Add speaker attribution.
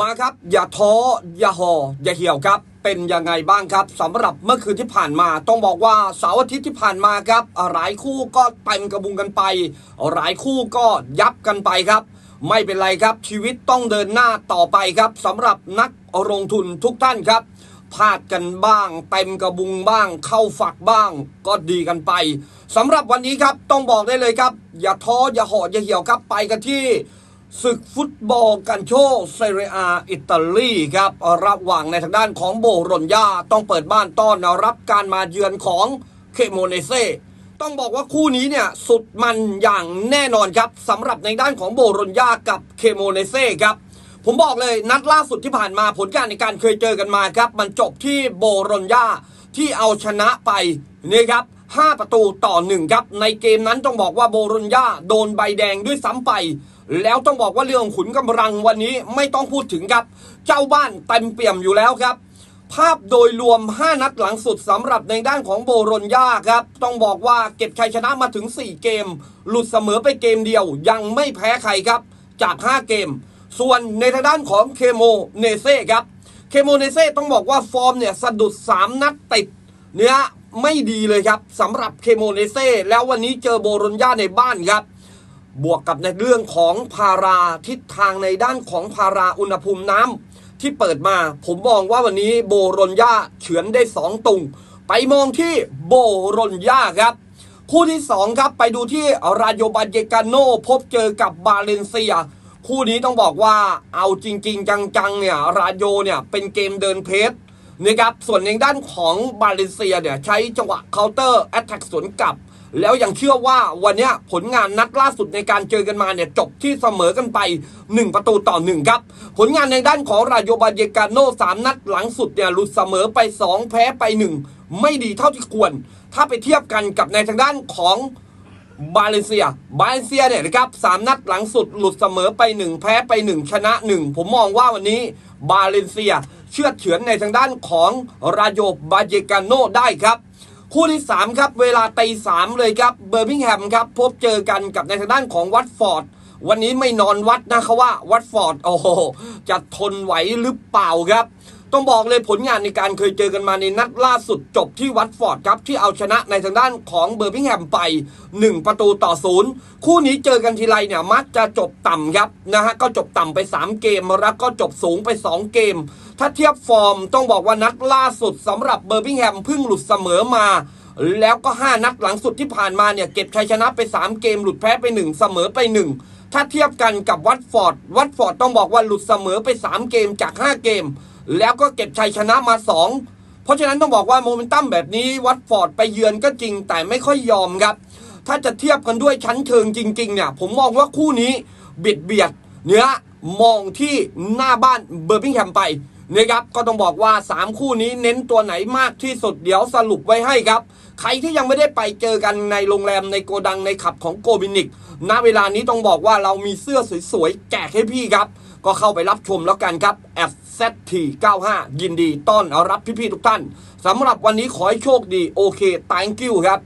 Speaker 1: มาครับ อย่าท้ออย่าห่ออย่าเหี่ยวครับ เป็นยังไงบ้างครับสำหรับเมื่อคืนที่ผ่านมา ต้องบอกว่าเสาร์อาทิตย์ที่ผ่านมาครับ หลายคู่ก็เต็มกระบุงกันไป หลายคู่ก็ยับกันไปครับ ไม่เป็นไรครับชีวิตต้องเดินหน้าต่อไปครับสำหรับนักลงทุนทุกท่านครับพลาดกันบ้างเต็มกระบุงบ้าง เข้าฝักบ้าง ก็ดีกันไปสำหรับวันนี้ครับต้องบอกได้เลยครับ อย่าท้ออย่าห่ออย่าเหี่ยวครับไปกันที่ ศึกฟุตบอลกันโชเซเรียอิตาลีครับระหว่างในทางด้านของโบรอนยาต้องเปิดบ้านต้อนรับการมาเยือนของเคโมเนเซต้องบอกว่าคู่นี้เนี่ยสุดมันอย่างแน่นอนครับสำหรับในด้านของโบรอนยากับเคโมเนเซครับผมบอกเลยนัดล่าสุดที่ผ่านมาผลการในการเคยเจอกันมาครับ มันจบที่โบรอนยาที่เอาชนะไปนี่ครับ5ประตูต่อ1ครับในเกมนั้นต้องบอกว่าโบรอนยาโดนใบแดงด้วยซ้ำไป แล้วต้องบอกว่าเรื่องขุนกำลังวันนี้ไม่ต้องพูดถึงครับ เจ้าบ้านเต็มเปี่ยมอยู่แล้วครับ ภาพโดยรวม 5 นัดหลังสุดสำหรับในด้านของโบรอนยาครับ ต้องบอกว่าเก็บชัยชนะมาถึง 4 เกม หลุดเสมอไปเกมเดียว ยังไม่แพ้ใครครับ จาก 5 เกม ส่วนในทางด้านของเคโมเนเซ่ครับเคโมเนเซ่ต้องบอกว่าฟอร์มเนี่ยสะดุด 3 นัดติดเนี่ยไม่ดีเลยครับสำหรับเคโมเนเซ่แล้ววันนี้เจอโบรอนยาในบ้านครับ บวกกับในเรื่องของพาราทิศทางในด้านของพาราอุณหภูมิน้ำที่เปิดมา ผมมองว่าวันนี้โบรอนยาเฉือนได้ 2 ตุง ไปมองที่โบรอนยาครับ คู่ที่ 2 ครับไปดูที่ราโยบาเยกาโนพบเจอกับบาเลนเซีย คู่นี้ต้องบอกว่าเอาจริง ๆ จังๆเนี่ยราโยเนี่ยเป็นเกมเดินเพสนะครับส่วนในด้านของบาเลนเซียเนี่ยใช้จังหวะเคาน์เตอร์แอตแทกสวนกลับ แล้วยังเชื่อว่าวันนี้ผลงานนัดล่าสุดในการเจอกันมาเนี่ยจบที่เสมอกันไป 1 ประตูต่อ 1 ครับ ผลงานในด้านของราโยบาเยกาโน่3นัดหลังสุดเนี่ยหลุดเสมอไป 2 แพ้ไป 1 ไม่ดีเท่าที่ควร ถ้าไปเทียบกันกับในทางด้านของบาเลเซีย บาเลเซียเนี่ยนะครับสามนัดหลังสุดหลุดเสมอไป 1 แพ้ไป 1 ชนะ 1 ผมมองว่าวันนี้บาเลเซีย เชื่อเฉือนในทางด้านของราโยบาเยกาโนได้ครับ คู่ที่ 3 ครับ เวลาตีสามเลยครับเบอร์มิงแฮมครับ พบเจอกันกับในทางด้านของวัตฟอร์ดวันนี้ไม่นอนวัดนะครับว่าวัตฟอร์ดโอ้โหจะทนไหวหรือเปล่าครับ ต้องบอกเลยผลงานในการเคยเจอกันมาในนัดล่าสุดจบที่วัตฟอร์ดครับ ที่เอาชนะในทางด้านของเบอร์มิงแฮมไป 1 ประตูต่อศูนย์คู่นี้เจอกันทีไรเนี่ยมักจะจบต่ำครับนะฮะก็จบต่ำไป 3 เกมแล้วก็จบสูงไป 2 เกม ถ้าเทียบฟอร์มต้องบอกว่านัดล่าสุดสำหรับเบอร์มิงแฮมเพิ่งหลุดเสมอมาแล้วก็ 5 นัดหลังสุดที่ผ่านมาเนี่ยเก็บชัยชนะไป 3 เกมหลุดแพ้ไป 1 เสมอไป 1 ถ้าเทียบกันกับวัตฟอร์ด วัตฟอร์ดต้องบอกว่าหลุดเสมอไป 3 เกมจาก 5 เกม แล้วก็เก็บชัยชนะมา 2 เพราะฉะนั้นต้องบอกว่าโมเมนตัมแบบนี้วัตฟอร์ดไปเยือนก็จริงแต่ไม่ค่อยยอมครับ ถ้าจะเทียบกันด้วยชั้นเชิงจริงๆเนี่ยผมมองว่าคู่นี้เบียดเบียดเนื้อมองที่หน้าบ้านเบอร์มิงแฮมไปนะครับก็ต้องบอกว่า 3 คู่นี้เน้นตัวไหนมากที่สุดเดี๋ยวสรุปไว้ให้ครับ ใครที่ยังไม่ได้ไปเจอกันในโรงแรมในโกดังในขับของโกบินิกณเวลานี้ต้องบอกว่าเรามีเสื้อสวยๆแจกให้พี่ครับ ก็เข้าไปรับชมแล้วกันครับ f z t 95ยินดีต้อนรับพี่ๆทุกท่านสำหรับวันนี้ขอให้โชคดีโอเค thank you ครับ